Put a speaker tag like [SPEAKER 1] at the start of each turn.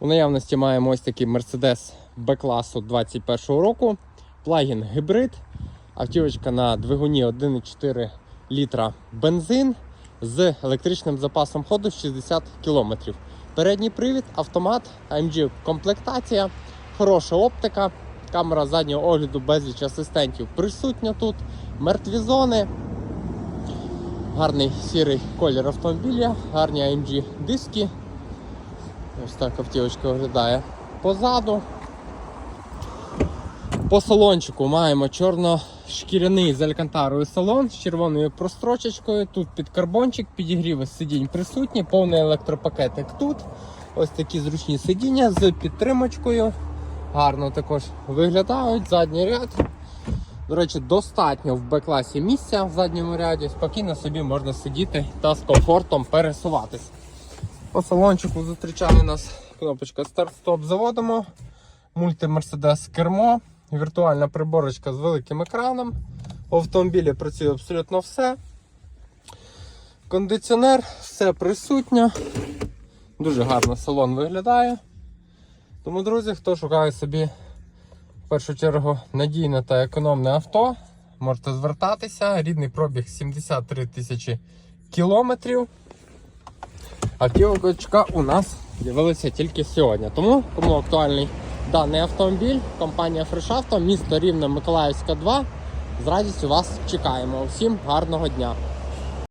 [SPEAKER 1] У наявності маємо ось такий Mercedes B-класу 21 року, плагін гібрид, автівочка на двигуні 1,4 літра бензин з електричним запасом ходу 60 км. Передній привід, автомат, AMG комплектація, хороша оптика, камера заднього огляду, безліч асистентів присутня тут, мертві зони. Гарний сірий колір автомобіля, гарні AMG диски. Ось так автівочка виглядає позаду. По салончику маємо чорно-шкіряний з алькантарою салон з червоною прострочечкою. Тут під карбончик, підігріви сидінь присутні, повний електропакетик тут. Ось такі зручні сидіння з підтримочкою. Гарно також виглядають. Задній ряд. До речі, достатньо в Б-класі місця в задньому ряді. Спокійно собі можна сидіти та з комфортом пересуватись. По салончику зустрічає нас кнопочка старт-стоп. Заводимо. Мульти Mercedes кермо, віртуальна приборочка з великим екраном. У автомобілі працює абсолютно все. Кондиціонер, все присутнє. Дуже гарно салон виглядає. Тому, друзі, хто шукає собі в першу чергу надійне та економне авто, можете звертатися. Рідний пробіг 73 тисячі кілометрів. Автівочка у нас з'явилася тільки сьогодні. Тому, кому актуальний даний автомобіль, компанія Auto, місто Рівне, Миколаївська 2. З радістю вас чекаємо. Усім гарного дня!